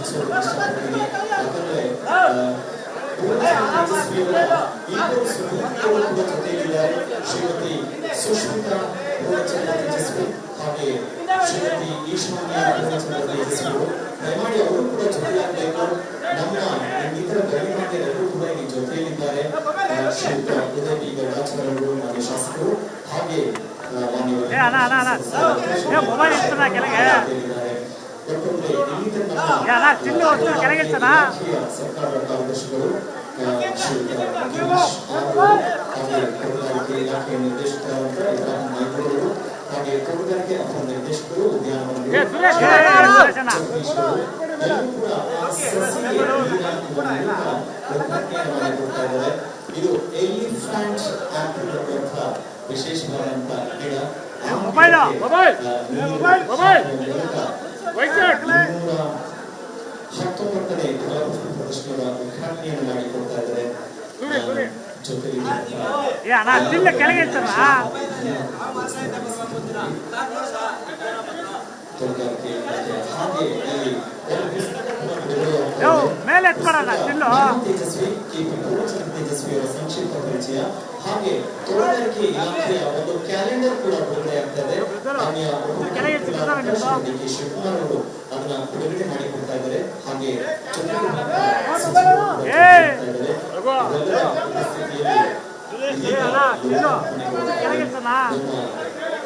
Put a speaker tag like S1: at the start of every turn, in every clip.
S1: ಸೂಚಿಸೋದಕ್ಕೆ ಇಷ್ಟಪಡ್ತೀನಿ ಯಾಕಂದ್ರೆ ಇಬ್ಬರು ಸುಪುತ್ರಿಯರು ಕೂಡ ಜೊತೆಯಲ್ಲಿದ್ದಾರೆ ಶ್ರೀಮತಿ ಸುಷ್ಮಿತಾ ಪೂರ್ಣಚಂದ್ರ ಹಾಗೆ ಶ್ರೀಮತಿ ಈಶ್ವರ್ಯ ಪೂರ್ಣಚಂದ್ರ ದಯಮಾಡಿ ಅವರು ಕೂಡ ನಮ್ಮ ಕೂಡ.
S2: ಮೊಬೈಲ್
S1: ಸರ್ಕಾರದ ಕಾರ್ಯದರ್ಶಿಗಳು ಆ, ಶ್ರೀಯುತ ಗಿರೀಶ್ ಅವರು, ಹಾಗೆ ತೋಟಗಾರಿಕೆ ಇಲಾಖೆಯ ನಿರ್ದೇಶಕರಾದಂಥ ಇಬ್ರಾಹಿಂ ನಾಯ್ಕರವರು ಹಾಗೆ ತೋಟಗಾರಿಕೆ ಅಪರ ನಿರ್ದೇಶಕರು ಉದ್ಯಾನವನ
S2: ಏ, ಸುರೇಶ್, ಏ, ಏ, ಸುರೇಶ್ ಅಣ್ಣ.
S1: ಜಗದೀಶ್ವರು ಎಲ್ಲರೂ ಕೂಡ ಆ ಸಸಿಗೆ ನೀರು ಹಾಕುವ ಮೂಲಕ ಉದ್ಘಾಟನೆಯನ್ನು ಕೊಡ್ತಾ ಇದ್ದಾರೆ ಇದು ಎಲಿಫ್ಯಾಂಟ್ ಆಪಲ್ ಅನ್ನುವಂಥ ವಿಶೇಷವಾದಂಥ ಗಿಡ ಆ
S2: ಮೊಬೈಲ್,
S1: ಗಿಡಕ್ಕೆ,
S2: ಮೊಬೈಲ್,
S1: ಆ, ನೀರು
S2: ಮೊಬೈಲ್, ಮೊಬೈಲ್.
S1: ಕಲಾಪುಷ್ಪ ಪ್ರದರ್ಶನದ ಉದ್ಘಾಟನೆಯನ್ನು ಮಾಡಿಕೊಡ್ತಾ ಇದ್ದಾರೆ
S2: ಇಡ್ತಾನ?
S1: ತೋಟಗಾರಿಕೆ ಹಾಗೆ ಇದೆ.
S2: ಮೇಲೆ ಎತ್ಕೊಡಣ್ಣ ಚಿಲ್ಲು
S1: ತೇಜಸ್ವಿ ಕೆಪಿ ಪೂರ್ಣಚಂದ್ರ ತೇಜಸ್ವಿ ಅವರ ಸಂಕ್ಷಿಪ್ತ ಪರಿಚಯ ಹಾಗೆ ತೋಟಗಾರಿಕೆ ಇಲಾಖೆಯ ಒಂದು ಕ್ಯಾಲೆಂಡರ್ ಕೂಡ ಬಿಡುಗಡೆಯಾಗ್ತಾ ಇದೆ ಮಾನ್ಯ
S2: ಕೆಳಗೆ ಚಿತ್ರಣ ನಿಮ್ದು.
S1: ಶ್ರೀ ಡಿ ಕೆ ಶಿವಕುಮಾರ್ ಅವರು ಅದನ್ನ ಬಿಡುಗಡೆ ಮಾಡಿಕೊಡ್ತಾ ಇದ್ದಾರೆ ನಮ್ಮ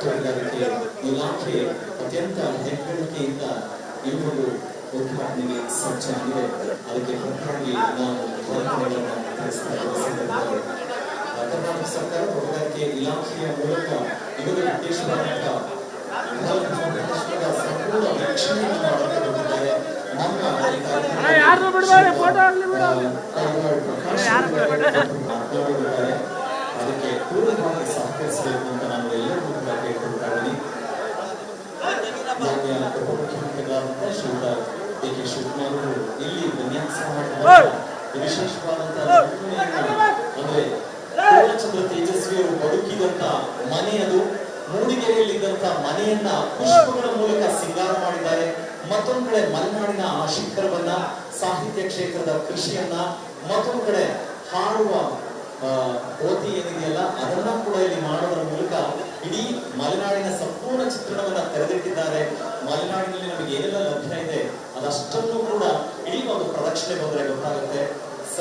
S1: ತೋಟಗಾರಿಕೆ ಇಲಾಖೆ ಅತ್ಯಂತ ಹೆಗ್ಗಳಿಕೆಯಿಂದ ಒಂದು ಉದ್ಘಾಟನೆಗೆ ಸಜ್ಜಾಗಿದೆ ಅದಕ್ಕೆ ಹೊರತಾಗಿ ನಾವು ಕರ್ನಾಟಕ ಸರ್ಕಾರ ತೋಟಗಾರಿಕೆ ಇಲಾಖೆಯ ಮೂಲಕ ಇವರು ವಿಶೇಷವಾದಂಥ ಪ್ರದರ್ಶನದ ಸಂಪೂರ್ಣ ವೀಕ್ಷಣೆಯನ್ನು ಮಾಡಕ್ಕೆ ಬಂದಿದ್ದಾರೆ ನಮ್ಮ ಈ ಕಾರ್ಯಕ್ರಮ
S2: ಫೋಟೋ ಆಗ್ಲಿ ಬಿಡು.
S1: ಕಾರವಾರ ಪ್ರಕಾಶ್
S2: ಯಾರು ಬಿಡ್ಬೇಡಿ.
S1: ಮಾತನಾಡಿದ್ದಾರೆ ಅದಕ್ಕೆ ಪೂರ್ಣವಾಗಿ ಸಹಕರಿಸಬೇಕು ಅಂತ ನಾನು ಎಲ್ಲರಿಗೂ ಕೂಡ ಕೇಳ್ಕೊಳ್ತಾ ಇದ್ದೀನಿ. ಮಾನ್ಯ ಉಪಮುಖ್ಯಮಂತ್ರಿಗಳಾದಂಥ ಶ್ರೀಯುತ ಡಿ ಕೆ ಶಿವಕುಮಾರ್ ಅವರು ಇಲ್ಲಿ ವಿಶೇಷವಾದಂತಹ ನಮೂನೆಯನ್ನ ಅಂದ್ರೆ ಪೂರ್ಣಚಂದ್ರ ತೇಜಸ್ವಿ ಅವರು ಬದುಕಿದಂತ ಮನೆ ಅದು ಮೂಡಿಗೆರೆಯಲ್ಲಿದ್ದಂತ ಮನೆಯನ್ನ ಪುಷ್ಪಗಳ ಮೂಲಕ ಸಿಂಗಾರ ಮಾಡಿದ್ದಾರೆ ಮತ್ತೊಂದು ಕಡೆ ಮಲೆನಾಡಿನ ಆ ಶಿಖರವನ್ನ, ಸಾಹಿತ್ಯ ಕ್ಷೇತ್ರದ ಕೃಷಿಯನ್ನ, ಮತ್ತೊಂದು ಕಡೆ ಹಾಡುವ ಕೋತಿ ಏನಿದೆಯಲ್ಲ, ಅದನ್ನ ಕೂಡ ಇಲ್ಲಿ ಮಾಡೋದರ ಮೂಲಕ ಇಡೀ ಮಲೆನಾಡಿನ ಸಂಪೂರ್ಣ ಚಿತ್ರಣವನ್ನ ತೆರೆದಿಟ್ಟಿದ್ದಾರೆ. ಮಲೆನಾಡಿನಲ್ಲಿ ನಮಗೆ ಏನೆಲ್ಲ ಲಭ್ಯ ಇದೆ, ಅದಷ್ಟನ್ನು ಕೂಡ ಇಡೀ ಒಂದು ಪ್ರದಕ್ಷಿಣೆ ಬಂದರೆ ಗೊತ್ತಾಗುತ್ತೆ.